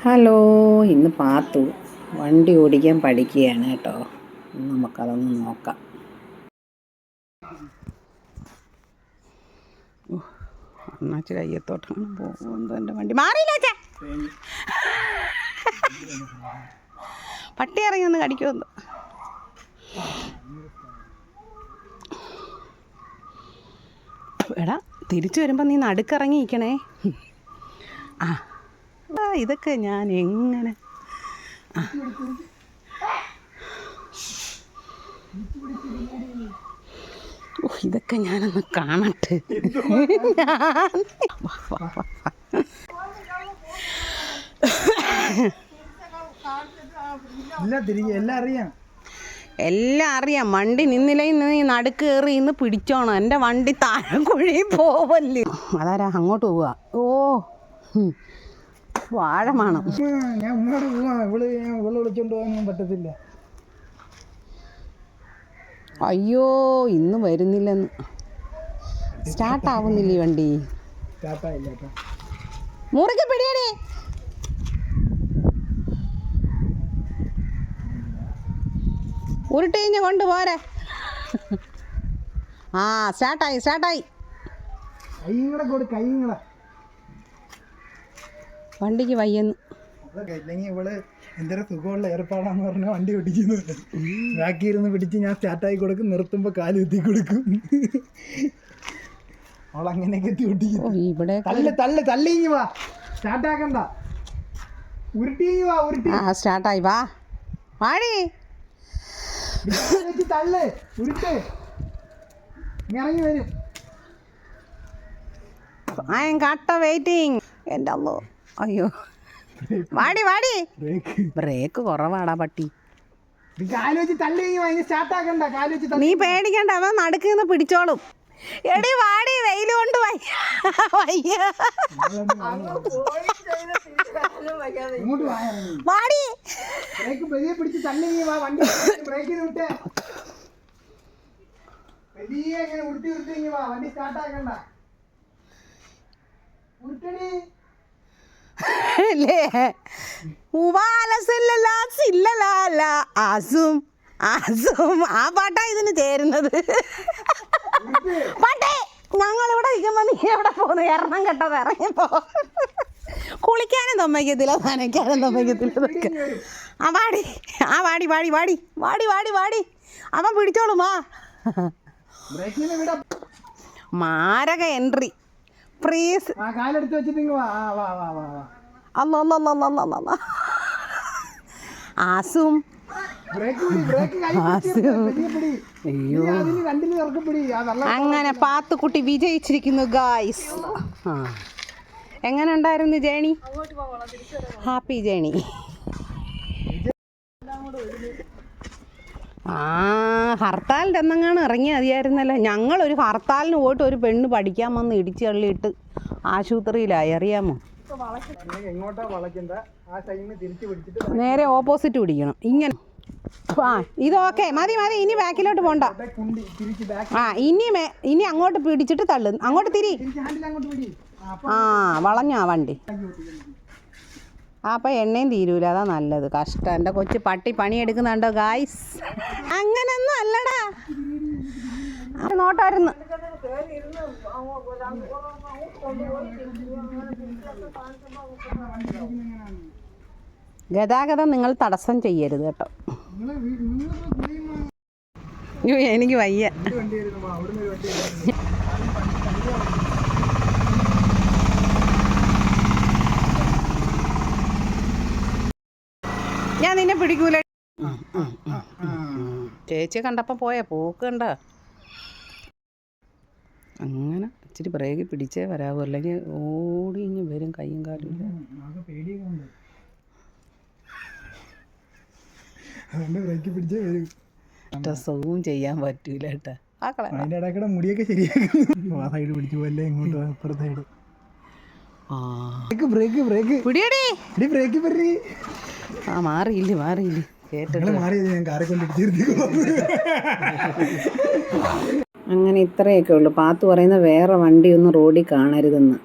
Hello ഇന്ന് പാത്തു വണ്ടി ഓടിക്കാൻ പഠിക്കുകയാണ് കേട്ടോ. നമുക്കതൊന്ന് നോക്കാം. അണ്ണാച്ച് കയ്യത്തോട്ടാണ് പോകുന്നത് എന്റെ വണ്ടി. മാറിയില്ല. പട്ടി ഇറങ്ങി ഒന്ന് കടിക്കുമെന്ന് എടാ തിരിച്ചു വരുമ്പോൾ നീ നടുക്കിറങ്ങി നിൽക്കണേ ആ, ഇതൊക്കെ ഞാൻ എങ്ങനെ. ഓ, ഇതൊക്കെ ഞാനൊന്ന് കാണട്ടെ. ഞാൻ. എല്ലാം അറിയാം. എല്ലാം അറിയാം. വണ്ടി നിന്നില്ലേ ഇന്ന് നീ നടുക്ക് കയറി ഇന്ന് പിടിച്ചോണം. എന്റെ വണ്ടി താഴെ കുഴി പോവല്ലേ. അതാരാ അങ്ങോട്ട് പോവുക? ഓ ഹും. വാഴ വേണം ഉമ്മ, ഞാൻ ഉമ്മയോട് പോവാ ഇവൾ ഞാൻ ഇവളെ വിളിച്ചോണ്ട് പോകാനൊന്നും പറ്റത്തില്ല. അയ്യോ ഇന്ന് വരുന്നില്ലെന്ന്. സ്റ്റാർട്ട് ആവുന്നില്ല ഈ വണ്ടി? സ്റ്റാർട്ടായില്ല കേട്ടോ. മുറുകെ പിടിയടി. ഉരുട്ടിഞ്ഞ് കൊണ്ട് പോരെ. ആ സ്റ്റാർട്ടായി സ്റ്റാർട്ടായി കൈ കൂടെ കൂടെ. വണ്ടിക്ക് വയ്യെന്ന് ഇല്ലെങ്കിൽ ഇവൾ എന്തൊരു സുഖമുള്ള ഏർപ്പാടാന്ന് പറഞ്ഞ വണ്ടി ഓടിക്കുന്നത് ബാക്കി ഇരുന്ന് പിടിച്ച് ഞാൻ സ്റ്റാർട്ടായി കൊടുക്കും നിർത്തുമ്പോ കാൽ കുത്തി കൊടുക്കും. അവൾ അങ്ങനെയൊക്കെ എത്തി ഓ ഇവിടെ തല്ല് തല്ല് വാ. സ്റ്റാർട്ടാക്കണ്ട ഉരുട്ടിങ്ങി വാ ഉരുട്ടി. ആ സ്റ്റാർട്ടായി വാ. വാടി. വെച്ച് തള്ള് ഉരുട്ട്. ഇങ്ങ് ഇറങ്ങി വരും. ഐ എം കട്ട വെയിറ്റിംഗ് എന്റെ അല്ലോ അയ്യോ. വാടി വാടി. ബ്രേക്ക് കുറവാടാ പട്ടി. നീ പേടിക്കണ്ട അവൻ നടുക്ക് നിന്ന് പിടിച്ചോളും. എടി വാടി വെയിൽ കൊണ്ട് വയ്യ. വയ്യ. വാടി. ഉരുട്ടി ഉരുട്ടിങ്ങി വാ വണ്ടി സ്റ്റാർട്ടാക്കണ്ട ഉരുട്ടടി. അല്ലേ? സില്ലലാല. ആസും ആസും. ആ പാട്ടാ ഇതിന് ചേരുന്നത്. പാട്ടേ ഞങ്ങൾ ഇവിടെ നിൽക്കുമ്പോൾ നീ എവിടെ പോകുന്നു എറണം കെട്ടത് ഇറങ്ങിപ്പോ. കുളിക്കാനും തമ്മയ്ക്കത്തില്ല നനയ്ക്കാനും തമ്മയ്ക്കത്തില്ല ആ വാടി ആ വാടി വാടി വാടി വാടി വാടി വാടി. അവൻ പിടിച്ചോളും വാ മാരക എൻട്രി. പ്രീസ് കാലെടുത്ത് വെച്ചിട്ട് വാ വാ വാ വാ. വാ അല്ല അല്ല ബ്രേക്ക് അല്ല ബ്രേക്ക് ആസും. അയ്യോ. അങ്ങനെ പാത്തുക്കുട്ടി വിജയിച്ചിരിക്കുന്നു ഗായ്സ് എങ്ങനെ ഉണ്ടായിരുന്നു ജേണി? Happy journey. ആ ഹർത്താലിന്റെ എന്നങ്ങാണ് ഇറങ്ങി മതിയായിരുന്നല്ലോ ഞങ്ങളൊരു ഹർത്താലിന് പോയിട്ട് ഒരു പെണ്ണ് പഠിക്കാൻ വന്ന് ഇടിച്ചു തള്ളിയിട്ട് ആശുപത്രിയിലായി. അറിയാമോ? എങ്ങോട്ടാ വളയ്ക്കണ്ട? ആ സൈഡിന് തിരിച്ചു പിടിച്ചിട്ട് നേരെ ഓപ്പോസിറ്റ് പിടിക്കണം. ഇങ്ങനെ. ആ ഇത് ഓക്കെ മതി മതി. ഇനി ബാക്കിലോട്ട് പോണ്ട. ആ ഇനി ഇനി അങ്ങോട്ട് പിടിച്ചിട്ട് തള്ളു. അങ്ങോട്ട് തിരി. ആ, വളഞ്ഞാ വണ്ടി. അപ്പൊ അപ്പം എണ്ണയും തീരൂല. അതാ നല്ലത്. കഷ്ടം. എന്റെ കൊച്ചു പട്ടി പണിയെടുക്കുന്നുണ്ടോ ഗായ്സ് അങ്ങനൊന്നും അല്ലടാ. നോട്ടായിരുന്നു. ഗതാഗതം നിങ്ങൾ തടസ്സം ചെയ്യരുത് കേട്ടോ. അയ്യോ എനിക്ക് വയ്യ. ഞാൻ നിന്നെ പിടിക്കൂല ചേച്ചി കണ്ടപ്പോ പോയ പോക്ക് കണ്ട? അങ്ങനെ ഇച്ചിരി ബ്രേക്ക് പിടിച്ചേ വരാവൂ. അല്ലെങ്കിൽ ഓടി ഇങ്ങ് വരും കയ്യും കാലും. ഡ്രസ്സവും ചെയ്യാൻ പറ്റൂല കേട്ടാ. മുടിയൊക്കെ ശരിയാക്കും ആ സൈഡ് പിടിച്ചു പോലെ ഇങ്ങോട്ട് അപ്പുറത്തെ സൈഡ് ബ്രേക്ക് ബ്രേക്ക് ബ്രേക്ക്. പിടിയടി. ഇടി ബ്രേക്ക് പറ്റി ആ മാറിയില്ല മാറിയില്ല. കേട്ടിട്ട് നിങ്ങൾ മാറിയത് ഞാൻ കാറെ കൊണ്ട് ഇടിച്ചിരുത്തിക്കോ അങ്ങനെ ഇത്രയൊക്കെ ഉള്ളൂ. പാത്തു പറയുന്ന വേറെ വണ്ടിയൊന്നും റോഡിൽ കാണരുതെന്ന്.